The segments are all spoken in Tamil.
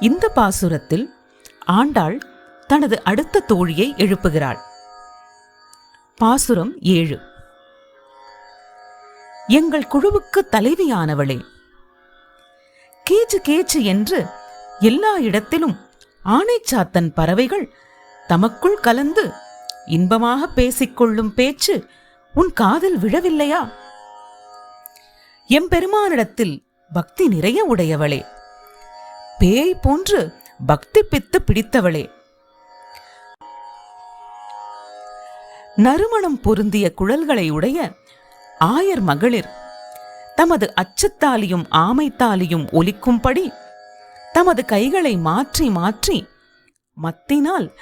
இந்த பாசுரத்தில் ஆண்டாள் தனது அடுத்த தோழியை எழுப்புகிறாள். பாசுரம் ஏழு. எங்கள் குழுவுக்கு தலைவியானவளே கேச்சு கேச்சு என்று எல்லா இடத்திலும் ஆணைச்சாத்தன் பறவைகள் தமக்குள் கலந்து இன்பமாக பேசிக்கொள்ளும் பேச்சு உன் காதில் விழவில்லையா? எம்பெருமானிடத்தில் பக்தி நிறைய உடையவளே பேய் போன்று பக்தி பித்து பிடித்தவளே. நறுமணம் பொருந்திய குழல்களை உடைய ஆயர் மகளிர் தமது அச்சத்தாலியும் ஆமைத்தாலியும் ஒலிக்கும்படி தமது கைகளை மாற்றி மாற்றி மத்தினால்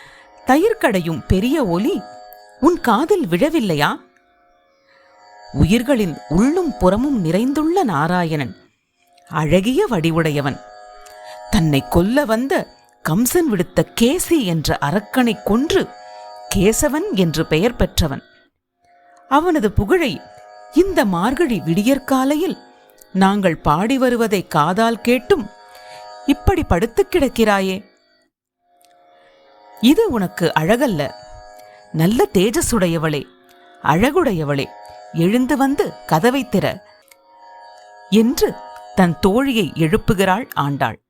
தயிர்கடையும் பெரிய ஒலி உன் காதில் விழவில்லையா? உயிர்களின் உள்ளும் புறமும் நிறைந்துள்ள நாராயணன் அழகிய வடிவுடையவன். தன்னை கொல்ல வந்த கம்சன் விடுத்த கேசி என்ற அரக்கனை கொன்று கேசவன் என்று பெயர் பெற்றவன். அவனது புகழை இந்த மார்கழி விடியற்காலையில் நாங்கள் பாடி வருவதை காதால் கேட்டும் இப்படி படுத்துக் கிடக்கிறாயே. இது உனக்கு அழகல்ல. நல்ல தேஜசுடையவளே அழகுடையவளே எழுந்து வந்து கதவை திற என்று தன் தோழியை எழுப்புகிறாள் ஆண்டாள்.